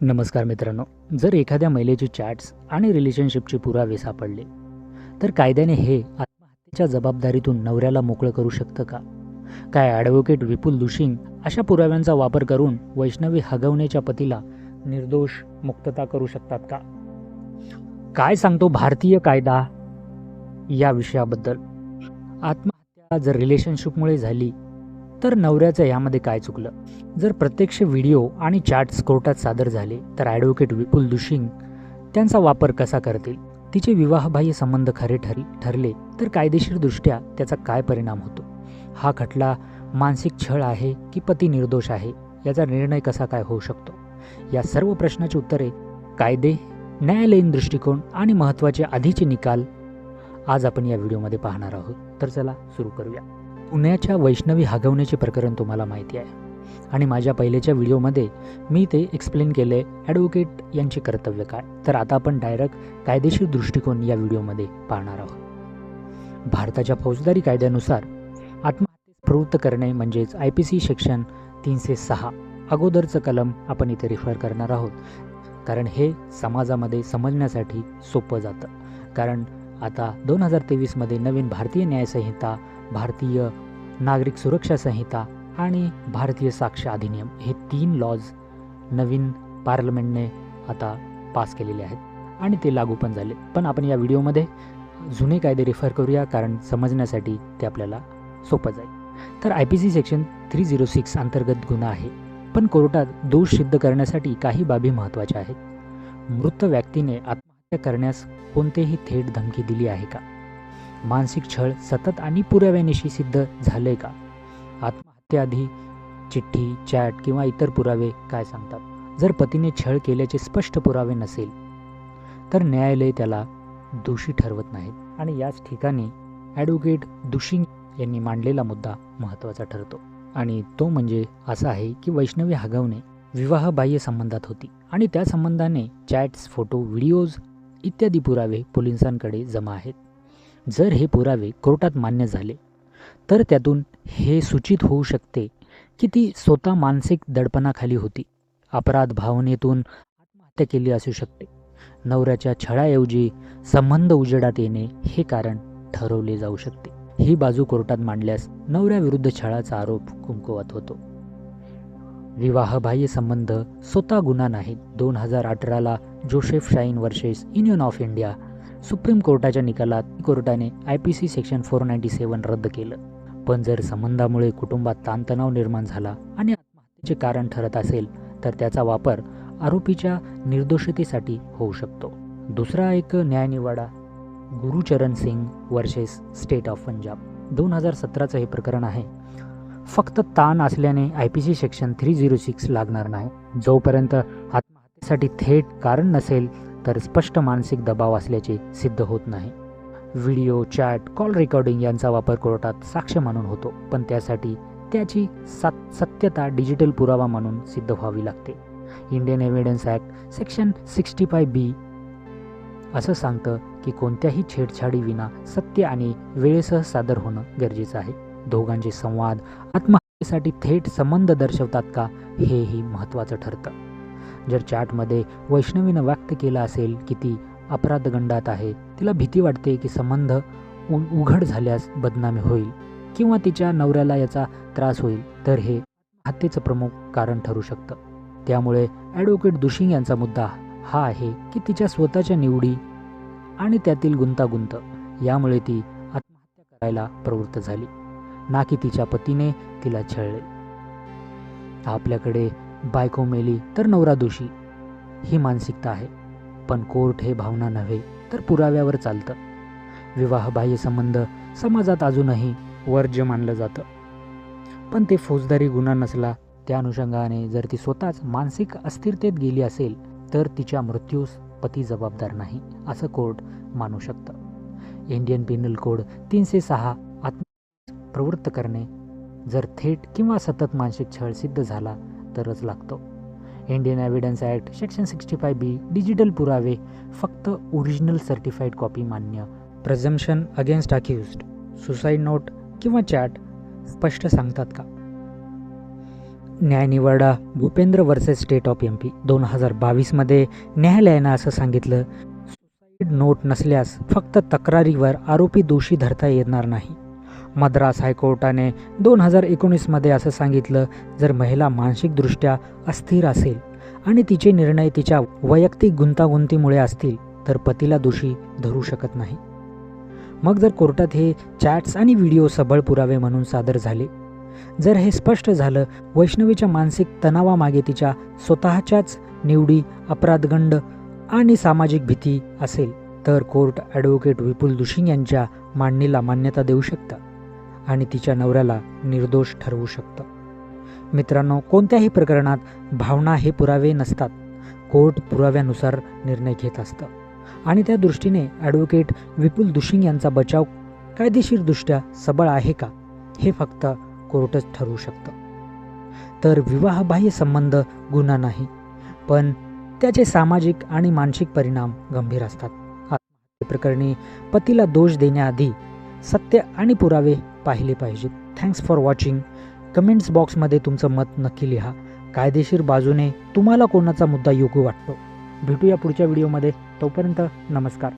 नमस्कार मित्रांनो जर एखाद्या महिलेची चॅट्स आणि रिलेशनशिपचे पुरावे सापडले तर कायद्याने हे आत्महत्येच्या जबाबदारीतून नवऱ्याला मोकळं करू शकतं का? काय ॲडव्होकेट विपुल दुशिंग अशा पुराव्यांचा वापर करून वैष्णवी हगवण्याच्या पतीला निर्दोष मुक्तता करू शकतात का? काय सांगतो भारतीय कायदा या विषयाबद्दल? आत्महत्या जर रिलेशनशिपमुळे झाली तर नवऱ्याचं यामध्ये काय चुकलं? जर प्रत्यक्ष व्हिडिओ आणि चॅट्स कोर्टात सादर झाले तर ॲडव्होकेट विपुल दुशिंग त्यांचा वापर कसा करतील? तिचे विवाहबाह्य संबंध खरे ठर ठरले तर कायदेशीरदृष्ट्या त्याचा काय परिणाम होतो? हा खटला मानसिक छळ आहे की पती निर्दोष आहे? याचा निर्णय कसा काय होऊ शकतो? या सर्व प्रश्नाची उत्तरे कायदे न्यायालयीन दृष्टिकोन आणि महत्त्वाचे आधीचे निकाल आज आपण या व्हिडिओमध्ये पाहणार आहोत. तर चला सुरू करूया. पुण्याच्या वैष्णवी हागवण्याचे प्रकरण तुम्हाला माहिती आहे. आणि माझ्या पहिलेच्या व्हिडिओमध्ये मी ते एक्सप्लेन केले ॲडव्होकेट यांचे कर्तव्य काय. तर आता आपण डायरेक्ट कायदेशीर दृष्टिकोन या व्हिडिओमध्ये पाहणार आहोत. भारताच्या फौजदारी कायद्यानुसार आत्महत्येस प्रवृत्त करणे म्हणजेच आय पी सी सेक्शन तीनशे सहा अगोदरचं कलम आपण इथे रिफर करणार आहोत. कारण हे समाजामध्ये समजण्यासाठी सोपं जातं. कारण आता दोन हजार तेवीसमध्ये नवीन भारतीय न्यायसंहिता भारतीय नागरिक सुरक्षा संहिता आणि भारतीय साक्ष अधिनियम हे तीन लॉज नवीन पार्लमेंटने आता पास केलेले आहेत आणि ते लागू पण झाले. पण आपण या व्हिडिओमध्ये जुने कायदे रेफर करूया कारण समजण्यासाठी ते आपल्याला सोपं जाईल. तर I P C section three zero six अंतर्गत गुन्हा आहे. पण कोर्टात दोष सिद्ध करण्यासाठी काही बाबी महत्त्वाच्या आहेत. मृत व्यक्तीने आत्महत्या करण्यास कोणतेही थेट धमकी दिली आहे का? मानसिक छळ सतत आणि पुराव्यानिशी सिद्ध झाले का? आत्महत्याआधी चिठ्ठी चॅट किंवा इतर पुरावे काय सांगतात? जर पतीने छळ केल्याचे स्पष्ट पुरावे नसेल तर न्यायालय त्याला दोषी ठरवत नाहीत आणि याच ठिकाणी ॲडव्होकेट दुषिंग यांनी मांडलेला मुद्दा महत्त्वाचा ठरतो. आणि तो म्हणजे असा आहे की वैष्णवी हगवणे विवाहबाह्य संबंधात होती. आणि त्या संबंधाने चॅट्स फोटो व्हिडिओज इत्यादी पुरावे पोलिसांकडे जमा आहेत. जर हे पुरावे कोर्टात मान्य झाले तर त्यातून हे सूचित होऊ शकते की ती स्वतः मानसिक दडपणाखाली होती. अपराध भावनेतून आत्महत्या केली असू शकते. नवऱ्याच्या छळाऐवजी संबंध उजेडात येणे हे कारण ठरवले जाऊ शकते. ही बाजू कोर्टात मांडल्यास नवऱ्याविरुद्ध छळाचा आरोप कुंकवत होतो. विवाहबाह्य संबंध स्वतः गुन्हा नाहीत दोन हजार अठराला Joseph Shine versus Union of India Supreme कोर्टाच्या निकालात कोर्टाने I P C section four ninety seven रद्द केलं. पण जर संबंधामुळे कुटुंबात ताणतणाव निर्माण झाला आणि आत्महत्येचे कारण ठरत असेल तर त्याचा वापर आरोपीच्या निर्दोषतेसाठी होऊ शकतो. दुसरा एक न्यायनिवाडा Gurcharan Singh versus State of Punjab. दोन हजार सतराचं हे प्रकरण आहे. फक्त ताण असल्याने I P C section three zero six लागणार नाही. जोपर्यंत आत्महत्येसाठी थेट कारण नसेल तर स्पष्ट मानसिक दबाव असल्याचे सिद्ध होत नाही. व्हिडिओ चॅट कॉल रेकॉर्डिंग यांचा वापर कोर्टात साक्ष म्हणून होतो पण त्यासाठी त्याची सात सत्यता डिजिटल पुरावा म्हणून सिद्ध व्हावी लागते. Indian Evidence Act section sixty five B. असं सांगतं की कोणत्याही छेडछाडीविना सत्य आणि वेळेसह सादर होणं गरजेचं आहे. दोघांचे संवाद आत्महत्येसाठी थेट संबंध दर्शवतात का हेही महत्त्वाचं ठरतं. जर चॅटमध्ये वैष्णवीनं व्यक्त केलं असेल की ती अपराधगंडात आहे तिला भीती वाटते की संबंध उघड झाल्यास बदनामी होईल किंवा तिच्या नवऱ्याला याचा त्रास होईल. तर हे हत्येचं प्रमुख कारण ठरू शकतं. त्यामुळे ॲडव्होकेट दुशिंग यांचा मुद्दा हा आहे की तिच्या स्वतःच्या निवडी आणि त्यातील गुंतागुंत यामुळे ती आत्महत्या करायला प्रवृत्त झाली. ना की तिच्या पतीने तिला छळले. आपल्याकडे बायको मेली तर नवरा दोषी. ही मानसिकता आहे. पण कोर्ट हे भावना नव्हे तर पुराव्यावर चालतं. विवाहबाह्य संबंध समाजात अजूनही वर्ज्य मानलं जातं. पण ते फौजदारी गुन्हा नसला त्या अनुषंगाने जर ती स्वतःच मानसिक अस्थिरतेत गेली असेल तर तिच्या मृत्यूस पती जबाबदार नाही असं कोर्ट मानू शकतं. इंडियन पिनल कोड तीनशे सहा आत्म प्रवृत्त करणे जर थेट किंवा सतत मानसिक छळ सिद्ध झाला तरच लागतो. Indian Evidence Act section sixty five B digital पुरावे फक्त ओरिजिनल सर्टिफाईड कॉपी मान्य. Presumption against accused suicide note किंवा चॅट स्पष्ट सांगतात का? न्यायनिवाडा Bhupendra versus State of M P दोन हजार बावीसमध्ये न्यायालयानं असं सांगितलं सुसाईड नोट नसल्यास फक्त तक्रारीवर आरोपी दोषी धरता येणार नाही. मद्रास हायकोर्टाने दोन हजार एकोणीसमध्ये असं सांगितलं जर महिला मानसिकदृष्ट्या अस्थिर असेल आणि तिचे निर्णय तिच्या वैयक्तिक गुंतागुंतीमुळे असतील तर पतीला दोषी धरू शकत नाही. मग जर कोर्टात हे चॅट्स आणि व्हिडिओ सबळ पुरावे म्हणून सादर झाले जर हे स्पष्ट झालं वैष्णवीच्या मानसिक तणावामागे तिच्या स्वतःच्याच निवडी अपराधगंड आणि सामाजिक भीती असेल तर कोर्ट ॲडव्होकेट विपुल दुशिंग यांच्या मांडणीला मान्यता देऊ शकतं. आणि तिच्या नवऱ्याला निर्दोष ठरवू शकतं. मित्रांनो कोणत्याही प्रकरणात भावना हे पुरावे नसतात. कोर्ट पुराव्यानुसार निर्णय घेत असतं. आणि त्या दृष्टीने ॲडव्होकेट विपुल दुशिंग यांचा बचाव कायदेशीरदृष्ट्या सबळ आहे का हे फक्त कोर्टच ठरवू शकतं. तर विवाहबाह्य संबंध गुन्हा नाही पण त्याचे सामाजिक आणि मानसिक परिणाम गंभीर असतात. प्रकरणी पतीला दोष देण्याआधी सत्य आणि पुरावे पाहिले पाहिजेत थँक्स फॉर वॉचिंग कमेंट्स बॉक्समध्ये तुमचं मत नक्की लिहा. कायदेशीर बाजूने तुम्हाला कोणाचा मुद्दा योग्य वाटतो. भेटूया पुढच्या व्हिडिओमध्ये तोपर्यंत नमस्कार.